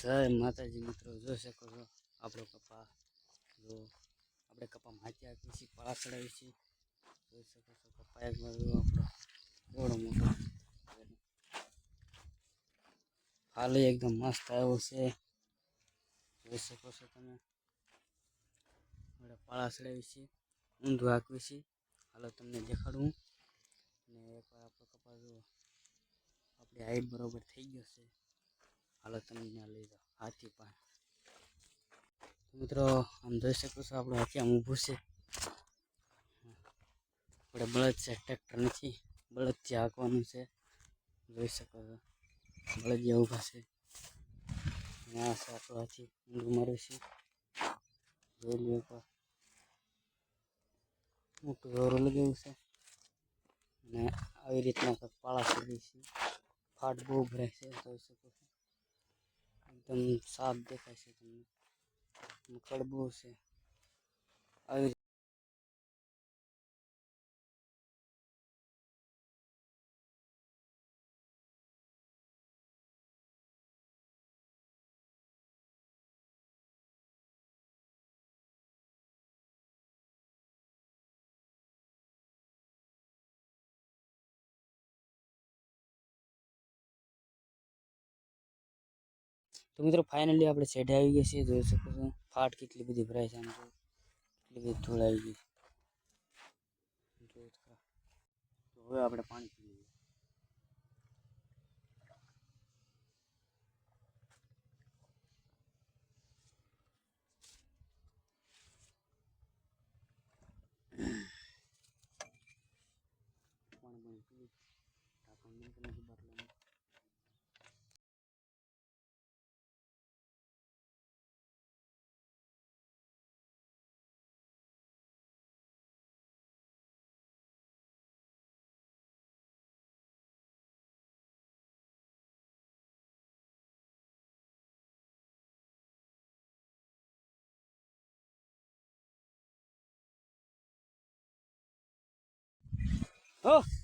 જય માતાજી મિત્રો જોઈ શકો છો આપણો કપા, જો આપણે કપા માટી આપીએ છીએ પાળા ચડાવીએ છીએ જોઈ શકો છો કપા એક બાજુ આપણો એવડો મોટો હાલ એકદમ મસ્ત આવ્યો છે. જોઈ શકો છો તમે. આપણે પાળા ચડાવીએ છીએ ઊંધું હાંકવીએ છીએ હાલો તમને દેખાડું. અને એકવાર આપણો કપા જુઓ આપણી હાઈટ બરોબર થઈ ગયો છે. હાલો, તમે ત્યાં લઈ જાઓ. હાથી પણ મિત્રો, આમ જોઈ શકો છો, આપણું હાથી આમ ઊભું છે. આપણે બળદ છે ટ્રેક્ટર નથી. બળદથી હાંકવાનું છે, જોઈ શકો છો. બળદિયા ઊભા છે. આ છે આપણો હાથી, ઊંડું મારે છે. જોઈ લો એકવાર. મોટું દોરું લગાવ્યું છે. અને આવી રીતના પાળા સુધી છે. ફાટ બહુ ભરાય છે, જોઈ શકો છો. એકદમ સાફ દેખાય છે તમને. કડબો છે. આવી તો મિત્રો ફાઇનલી આપણે છેડે આવી ગયા છીએ. જોઈ શકો છો, ફાટ કેટલી બધી ભરાય છે આમ કેટલી બધી ધૂળ આવી ગઈ. તો હવે આપણે પાણી પીએ પાણી પાણી પીએ ઢાંકણ બંધ